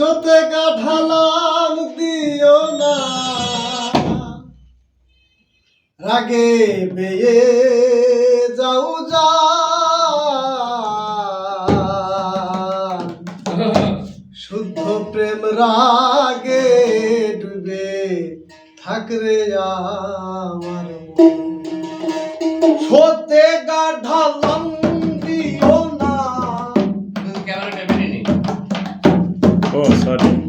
সতে কাঠালাম দিও না রাগে বেয়ে যাও যা শুদ্ধ প্রেম রাগে ডুবে থাকরে আমার। সতে গাঢালাম দিও না